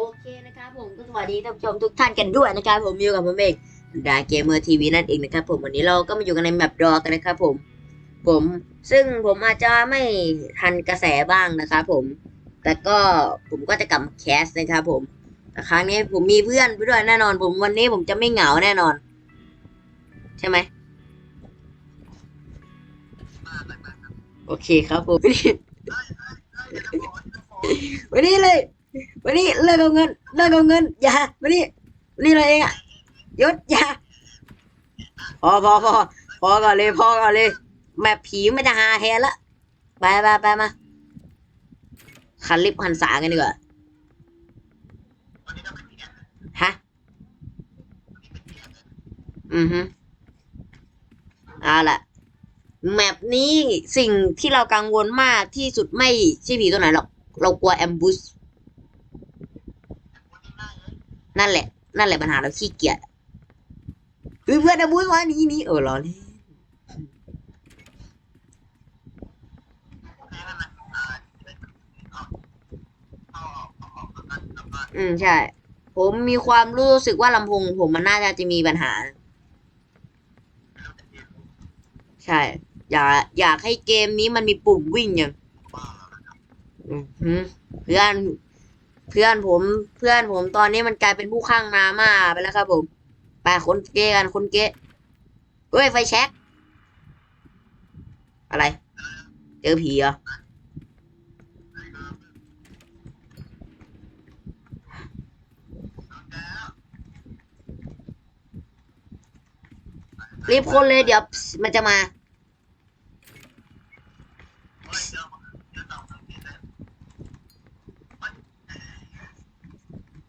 โอเคนะครับผมก็สวัสดีท่านผู้ชมทุกท่านกันด้วยนะครับผมอยู่กับผมเองดาเกมเมอร์ทีวีนั่นเองนะครับผมวันนี้เราก็มาอยู่กันในแมปดอกันนะครับผม ผมซึ่งผมอาจจะไม่ทันกระแสบ้างนะครับผม แต่ก็ผมก็จะกลับมาแคสนะครับผมแต่ครั้งนี้ผมมีเพื่อนไปด้วยแน่นอน ผมวันนี้ผมจะไม่เหงาแน่นอน ใช่ไหมโอเคครับผมวันนี้เลย วันนี้เลิกเอาเงินเลิกเอาเงินอย่าวันนี้นนี้เลยเองอะยศอย่าพอพอพอพอก่อนเลยพอก่อนเลยแม่ผีไม่จะหาแฮละไปไปไปมาคันลิฟต์หันษากันดีกว่าฮะอือฮึเอาละแมปนี้สิ่งที่เรากังวลมากที่สุดไม่ใช่ผีตัวไหนหรอก เรากลัวแอมบูส นั่นแหละ นั่นแหละปัญหาเราขี้เกียจเพื่อนอะบุ้ยว่านี้นี้เออรอเลยอืมใช่ ผมมีความรู้สึกว่าลำโพงผมมันน่าจะจะมีปัญหา ใช่ อยากอยากให้เกมนี้มันมีปุ่มวิ่งอย่างอือหือเพื่อน เพื่อนผมเพื่อนผมตอนนี้มันกลายเป็นผู้ข้างนามาไปแล้วครับผมไปคนเกะกันคนเกะเฮ้ยไฟแช็กอะไร เจอผีเหรอรีบคนเลยเดี๋ยวมันจะมา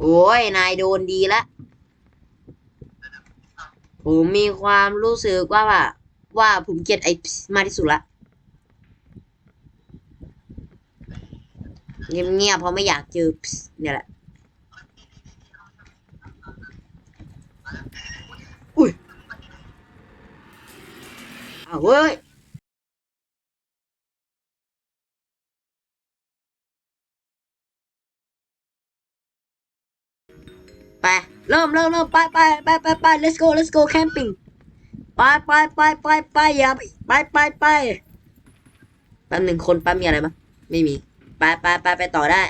โอ้ย นายโดนดีละ ผมมีความรู้สึกว่าว่าว่าผมเกลียดไอ้มากที่สุดละเงียบๆเพราะไม่อยากเจอเนี่ยแหละ อุ้ยอ้าวเว้ย เริ่มเริ่มเริ่มไปไปไปไปไป let's go let's go camping ไปไปไปไปไปอย่าไปไปไปแป๊บหนึ่งคนแป๊บมีอะไรมั้ยไม่มีไปไปไปไปต่อได้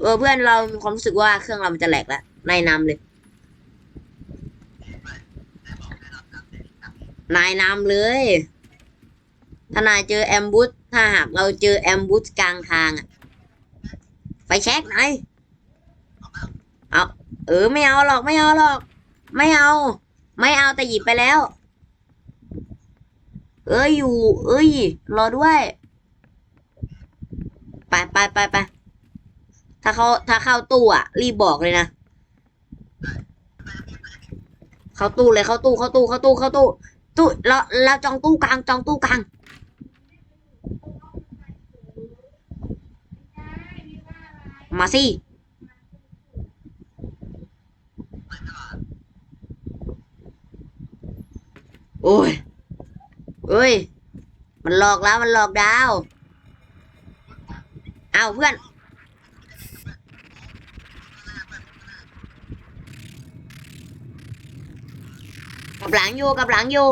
เออเพื่อนเรามีความรู้สึกว่าเครื่องเรามันจะแหลกแล้วนายนำเลย นายนำเลยถ้านายเจอแอมบูสถ้าหากเราเจอแอมบูสกลางทางอะไฟแช็กนายเอา เออไม่เอาหรอกไม่เอาหรอก ไม่เอา ไม่เอาแต่หยิบไปแล้ว เอ้ยอยู่ เอ้ยรอด้วยไปไปไปไปถ้าเขาถ้าเข้าตู้อะ รีบบอกเลยนะเข้าตู้เลยเข้าตู้เข้าตู้เข้าตู้เข้าตู้ตู้เราเราจองตู้กลางจองตู้กลางมาสิ โอ้ยเอ้ย มันหลอกแล้วมันหลอกดาว เอาเพื่อน กับหลังอยู่กับหลังอยู่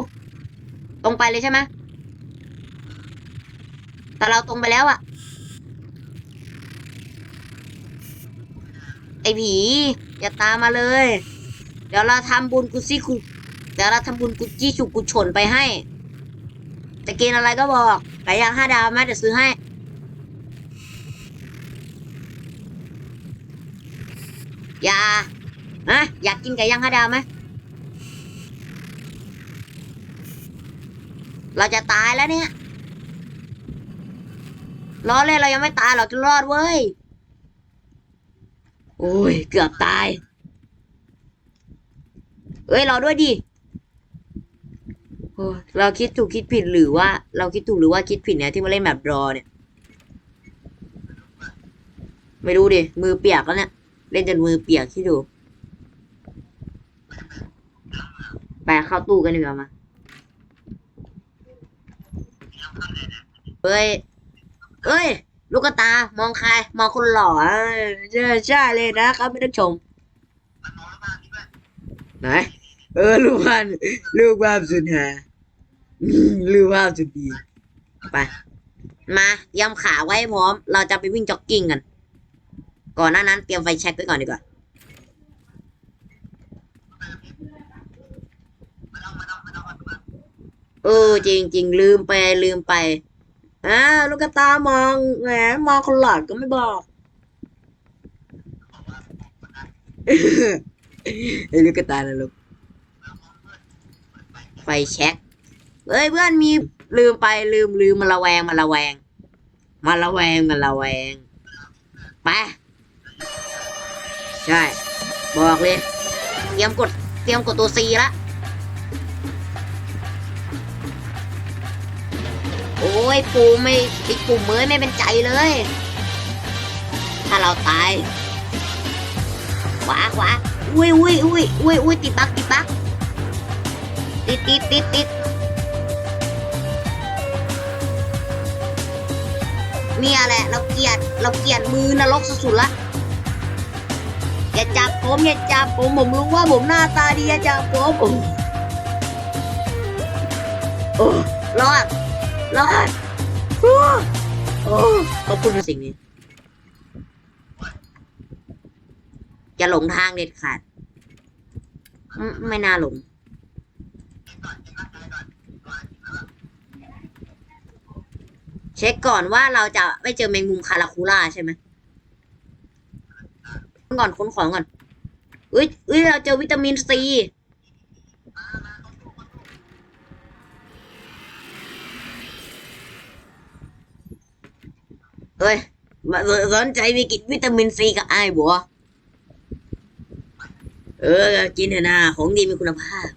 ตรงไปเลยใช่ไหมแต่เราตรงไปแล้วอะไอผี อย่าตามมาเลย เดี๋ยวเราทำบุญกุซี่กุ เดี๋ยวเราทำบุญกุจี้ฉุกกุชนไปให้จะกินอะไรก็บอกไก่ย่างห้าดาวแม่จะซื้อให้ อย่าอะอยากกินไก่ย่างห้าดาวไหมเราจะตายแล้วเนี่ยล้อเล่นเรายังไม่ตายเราจะรอดเว้ย โอ้ย เกือบตายเอ้ย รอด้วยดิ เราคิดถูกคิดผิดหรือว่า เราคิดถูกหรือว่าคิดผิดเนี่ยที่มาเล่นแบบรอเนี่ย ไม่รู้ดิมือเปียกแล้วเนี่ย เล่นจนมือเปียกที่ดูไปเข้าตู้กันดีกว่ามาเอ้ยเอ้ย ลูกตามองใคร มองคนหล่อใช่ใช่เลยนะครับไม่ต้องชมไหน เออลูกบ้านลูกบ้านสุดฮาลูกบ้านสุดดีไปมาเตรียมขาไว้พร้อม เราจะไปวิ่งจ็อกกิ้งกัน ก่อนหน้านั้นเตรียมไฟแช็กไว้ก่อนดีกว่าเออจริงจริงลืมไปลืมไปอ่าลูกตามองแหมมองคนหลอดก็ไม่บอกไอ้ลูกตานะลูก ไฟแช็กเฮ้ยเพื่อนมีลืมไปลืมลืมมาละแวงมาละแวง มาละแวงมาละแวงไปใช่ บอกเลย เตรียมกดเตรียมกดตัวซีละโอ้ยปูไม่ติดปุ่มเมยไม่เป็นใจเลย ถ้าเราตายขวาขวาอุ้ยอุ้ยอุ้ยอุ้ยอุ้ยติดบักติดบัก ติดติดติดติดเนี่ยแหละเราเกลียดเราเกลียดมือนรกสุดๆละอย่าจับผมอย่าจับผมผมรู้ว่าผมหน้าตาดีอย่าจับผมโอ้โอ้รอดรอดโอ้ขอบคุณในสิ่งนี้จะหลงทางเด็ดขาดไม่น่าหลง ช็คก่อนว่าเราจะไม่เจอแมงมุมคาราคูล่าใช่ไหมก่อนค้นของก่อนเอ้ยเอ้ยเราเจอวิตามินซีเอ้ยมาสนใจมีกินวิตามินซีกับไอ้บัวเออ กินเถอะนะของดีมีคุณภาพ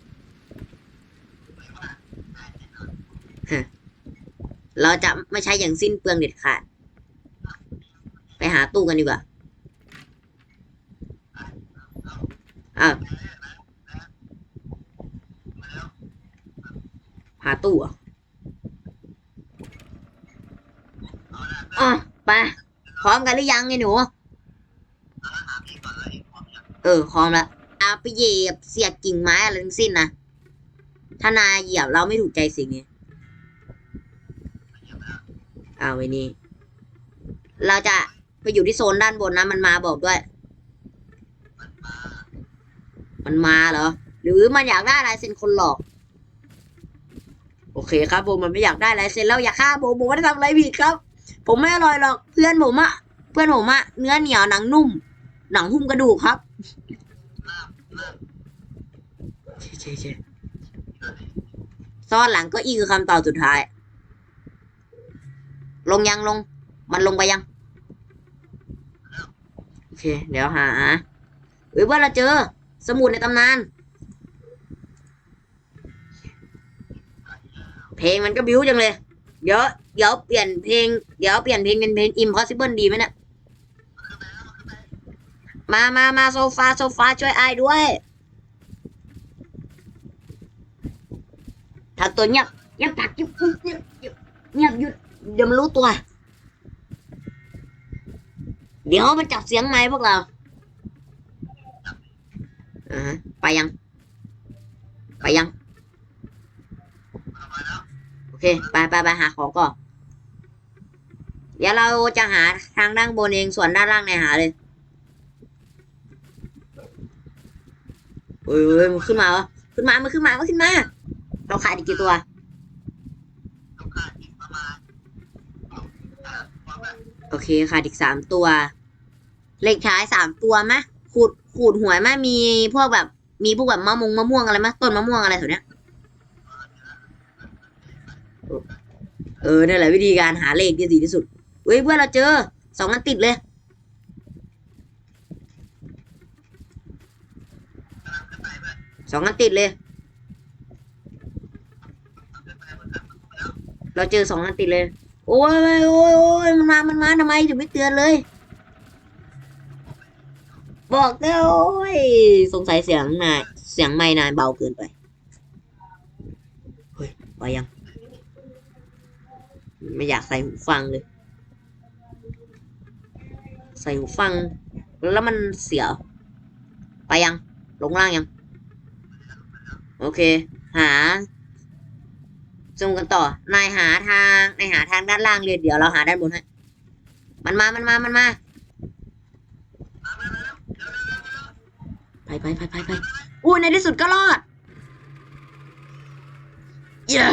ฮะ เราจะไม่ใช้อย่างสิ้นเปลืองเด็ดขาด ไปหาตู้กันดีกว่าอ้าวหาตู้เหรอะอะไป พร้อมกันหรือยังไงหนู เออพร้อมแล้วเอาไปเหยียบเสียกิ่งไม้อะไรทั้งสิ้นนะ ถ้านายเหยียบเราไม่ถูกใจสิ่งนี้ เอาไว้นี่ เราจะไปอยู่ที่โซนด้านบนนะ มันมาบอกด้วย มันมาเหรอ หรือมันอยากได้ลายเซ็นคนหลอก โอเคครับผมมันไม่อยากได้ลายเซ็นแล้วอยากฆ่าผมผมไม่ได้ทำอะไรผิดครับ ผมไม่อร่อยหรอก เพื่อนผมอะเพื่อนผมอะเนื้อเหนียวหนังนุ่ม หนังหุ้มกระดูกครับเช่เช่ซ่อนหลังก็อีคือคำตอบสุดท้าย ลงยังลง มันลงไปยัง โอเค เดี๋ยวหาเฮ้ยว่าเราเจอ สมุดในตำนาน เพลงมันก็บิ้วจังเลย เดี๋ยว เดี๋ยวเปลี่ยนเพลง เดี๋ยวเปลี่ยนเพลงเป็นเพลง impossible ดีไหมเนี่ยมามามาโซฟาโซฟาช่วยไอ้ด้วยถ้าตัวเงียบเงียบปักเงียบยบเงียบเงียบหยุด เดี๋ยวมันรู้ตัว เดี๋ยวมันจับเสียงไหมพวกเราอ่าไปยัง ไปยัง โอเค ไปไปไปหาของก่อน เดี๋ยวเราจะหาทางด้านบนเองส่วนด้านล่างในหาเลยเอ้ยเอ้ยมันขึ้นมาเหรอขึ้นมา มันขึ้นมา มันขึ้นมา เราขายอีกกี่ตัว อเคขาดอีกสามตัว เลขท้ายสามตัวมะขูดขูดหวยมะมีพวกแบบมีพวกแบบมะมงมะม่วงอะไรมะต้นมะม่วงอะไรแถวเนี้ยเออนั่นแหละวิธีการหาเลขที่ดีที่สุดเว้ยเพื่อนเราเจอสองอันติดเลย สองอันติดเลย เราเจอสองอันติดเลย โอ้ยโอ้ยโอ้ยมันมามันมาทำไมถึงไม่เตือนเลย บอกแล้วโอ้ยสงสัยเสียงนายเสียงไม่นายเบาเกินไปเฮ้ยไปยัง ไม่อยากใส่หูฟังเลย ใส่หูฟัง แล้วมันเสีย ไปยัง ลงล่างยัง โอเค หา ซูมกันต่อ นายหาทางนายหาทางด้านล่างเลยเดี๋ยวเราหาด้านบนให้มันมามันมามันมาไปไปไปไปไปอู้ในที่สุดก็รอดเย้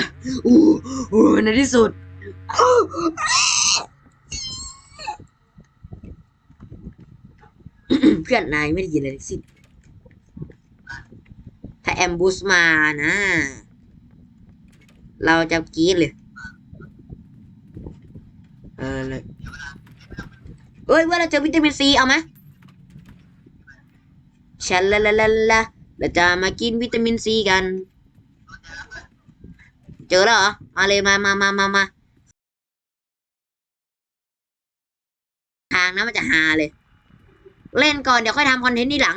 อู้อู้ในที่สุดเพื่อนนายไม่ได้ยินอะไรสิ้นถ้าแอมบูสมานะ เราจะกรีดเลยเออเลยเอ้ยว่าเราเจอวิตามินซีเอาไหมชันละละละละเราจะมากินวิตามินซีกัน เจอแล้วเหรอมาเลยมามามามามาทางนะมันจะหาเลย เล่นก่อนเดี๋ยวค่อยทำคอนเทนต์ที่หลัง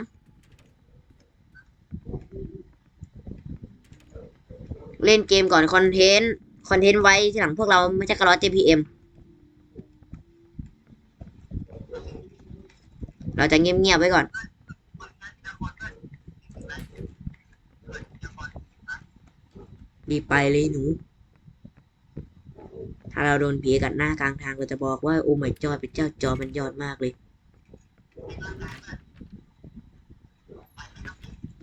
เล่นเกมก่อนคอนเทนต์ คอนเทนต์ไว้ที่หลังพวกเราไม่ใช่กระลอ JPM เราจะเงียบๆไว้ก่อน รีบไปเลยหนู ถ้าเราโดนผีกัดหน้ากลางทางเราจะบอกว่า โอ้ไม่จอดเป็นเจ้าจอมันยอดมากเลย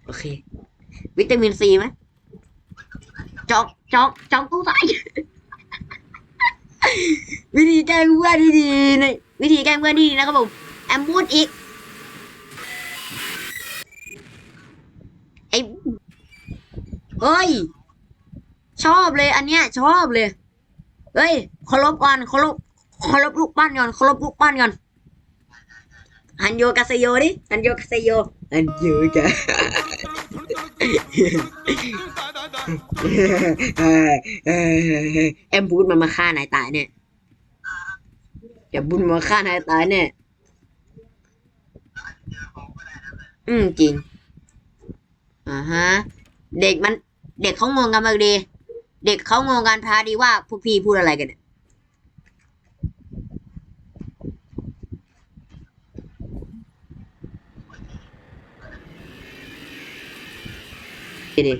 โอเค วิตามินซีไหม จอกจอกจอกตู้ใส่วิธีแกล้งเพื่อนที่ดีนวิธีแกล้งเพื่อนที่ดีนะครับผมแอมบูดอีกไอเฮ้ย ชอบเลย อันเนี้ย ชอบเลย เฮ้ยเคารพก่อนเคารพเคารพลูกปั้นก่อนเคารพลูกปั้นก่อนฮันโยกาเซโยดิฮันโยกาเซโยฮันโยกา แอมบูดมันมาฆ่านายตายเนี่ยอย่าบุญมาฆ่านายตายเนี่ยอืมจริงอ่าฮะ เด็กมันเด็กเขางงกันมากดี เด็กเขางงกันพาดีว่าพวกพี่พูดอะไรกันเนี่ยดิ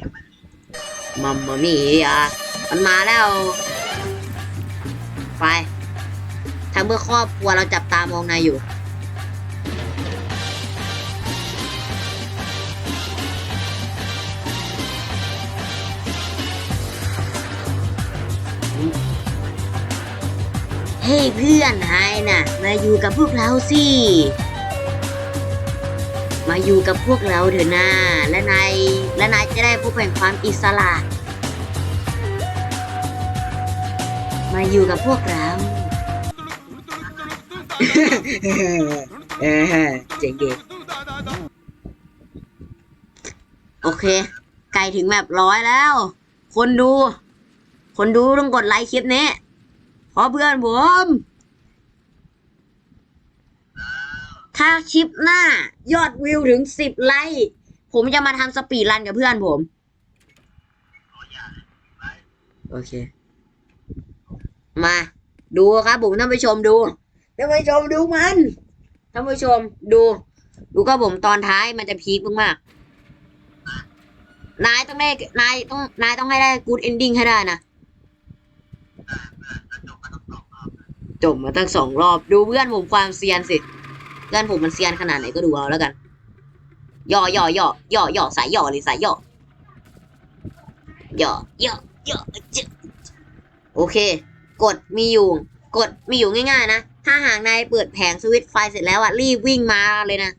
มัมมามี่อะมันมาแล้วไปถ้าเมื่อครอบครัวเราจับตามองนายอยู่ เฮ้เพื่อนนายน่ะ มาอยู่กับพวกเราสิ มาอยู่กับพวกเราเถอะนะและนายและนายจะได้พบแห่งความอิสระ มาอยู่กับพวกเรา เออเจ๋งดีโอเค ไกลถึงแบบร้อยแล้ว คนดู คนดูต้องกดไลค์คลิปนี้เพราะเพื่อนผม ถ้าคลิปหน้ายอดวิวถึงสิบไลค์ผมจะมาทำสปีดรันกับเพื่อนผม โอเค มาดูครับผมท่านผู้ชมดูท่านผู้ชมดูมันท่านผู้ชมดู ดูก็ผมตอนท้ายมันจะพีคมากๆนายต้องได้นายต้องนายต้องให้ได้กูดเอนดิ้งให้ได้นะจบมาตั้งสองรอบดูเพื่อนผมความเซียนสิ พื่อนผมมันเซียนขนาดไหนก็ดูเอาแล้วกัน ย่อย่อย่อย่อย่อสายย่อเลยสายย่อย่อย่อย่อจะโอเค กดมีอยู่ กดมีอยู่ง่ายๆนะ ถ้าหากนายเปิดแผงสวิตไฟเสร็จแล้วอะรีบวิ่งมาเลยนะ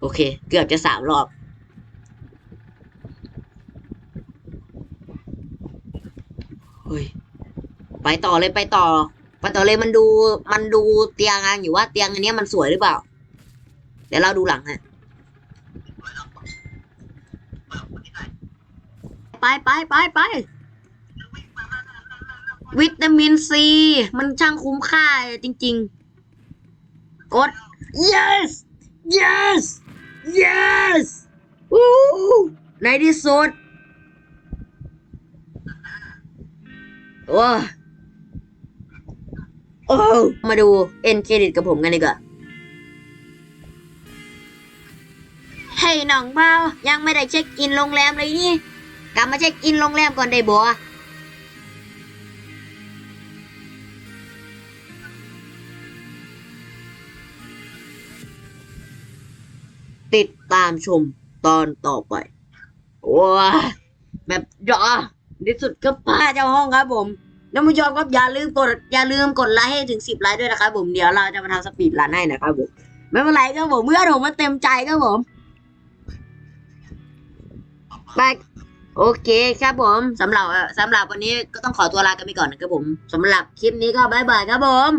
โอเค เกือบจะสามรอบเฮ้ยไปต่อเลยไปต่อ ไปต่อเลยมันดูมันดูเตียงอันอยู่ว่าเตียงอันนี้มันสวยหรือเปล่า เดี๋ยวเราดูหลังฮะไปไปไปไปวิตามินซี มันช่างคุ้มค่าจริง ๆ กด yes yes yes วู้ในที่สุดโอ้ โอ้มาดูเอ็นเครดิตกับผมกันดีกว่าเฮ้ยน้องเบายังไม่ได้เช็คอินโรงแรมเลยนี่ กลับมาเช็คอินโรงแรมก่อนได้บ่ติดตามชมตอนต่อไป ว้าแบบดอที่สุดก็ป้าเจ้าห้องครับผม ท่านผู้ชมครับอย่าลืมกดอย่าลืมกดไลค์ให้ถึงสิบไลค์ด้วยนะครับผมเดี๋ยวเราจะมาทำสปีดรันให้นะครับผมไม่เป็นไรครับผมเมื่อผมมาเต็มใจครับผมไปโอเคครับผมสำหรับสำหรับวันนี้ก็ต้องขอตัวลากันไปก่อนนะครับผมสำหรับคลิปนี้ก็บายบายครับผม